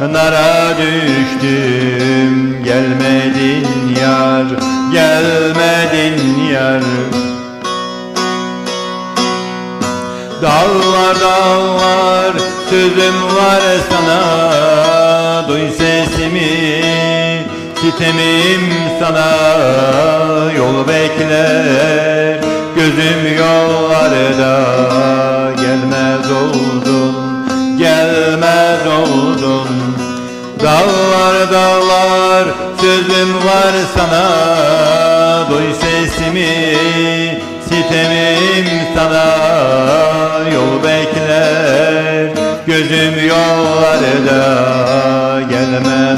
nara düştüm Gelmedin yar, gelmedin yar. Dağlar dağlar sözüm var sana. Duy sesimi sitemim sana. Yol bekler gözüm yollarda. Gelmez oldun gelmez oldun Dağlar dağlar sözüm var sana. Duy sesimi sitemim sana. Yol bekler gözüm yollarda. Gelmez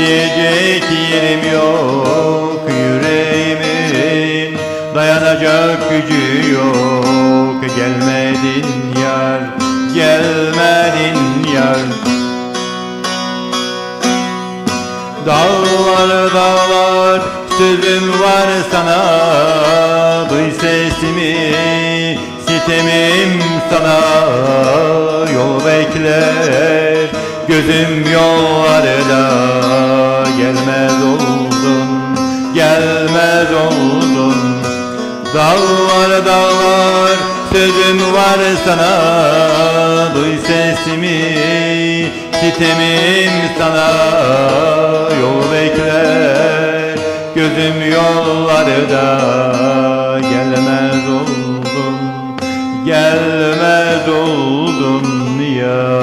diyecek yerim yok Yüreğimin dayanacak gücü yok. Gelmedin yar, gelmedin yar. Dağlar dağlar sözüm var sana. Duy sesimi sitemim sana. Yol bekler gözüm yollarda gelmez oldun. Dağlar dağlar sözüm var sana. Duy sesimi sitemim sana. Yol bekler gözüm yollarda. Gelmez oldun gelmez oldun ya